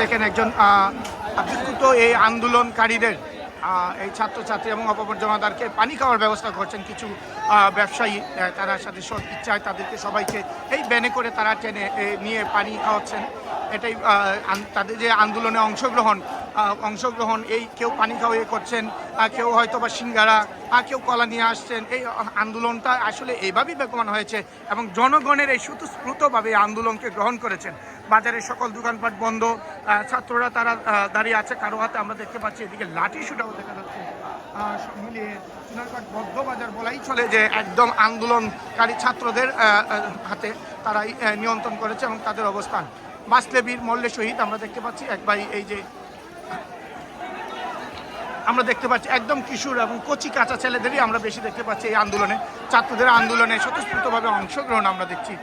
দেখেন একজন বিক্ষুব্ধ এই আন্দোলনকারীদের এই ছাত্রছাত্রী এবং অপর জমাদারকে পানি খাওয়ার ব্যবস্থা করছেন কিছু ব্যবসায়ী তারা সাথে সব ইচ্ছায় তাদেরকে সবাইকে এই ব্যানে করে তারা টেনে নিয়ে পানি খাওয়াচ্ছেন। এটাই তাদের যে আন্দোলনে অংশগ্রহণ অংশগ্রহণ, এই কেউ পানি খাওয়াই করছেন কেউ হয়তো বা সিঙ্গারা কেউ কলা নিয়ে আসছেন। এই আন্দোলনটা আসলে এইভাবেই বেগমান হয়েছে এবং জনগণের এই স্বতঃস্ফূর্তভাবে আন্দোলনকে গ্রহণ করেছেন। বাজারের সকল দোকানপাট বন্ধ। ছাত্ররা তারা দাঁড়িয়ে আছে, কারও হাতে আমরা দেখতে পাচ্ছি এদিকে লাঠি শুটাও দেখা যাচ্ছে। বলাই চলে যে একদম আন্দোলনকারী ছাত্রদের হাতে তারাই নিয়ন্ত্রণ করেছে এবং তাদের অবস্থান। বাসলেবীর মল্লে শহীদ আমরা দেখতে পাচ্ছি এক ভাই এই যে, আমরা দেখতে পাচ্ছি একদম কিশোর এবং কচি কাঁচা ছেলেদেরই আমরা বেশি দেখতে পাচ্ছি এই আন্দোলনে। ছাত্রদের আন্দোলনে স্বতঃস্ফূর্তভাবে অংশগ্রহণ আমরা দেখছি।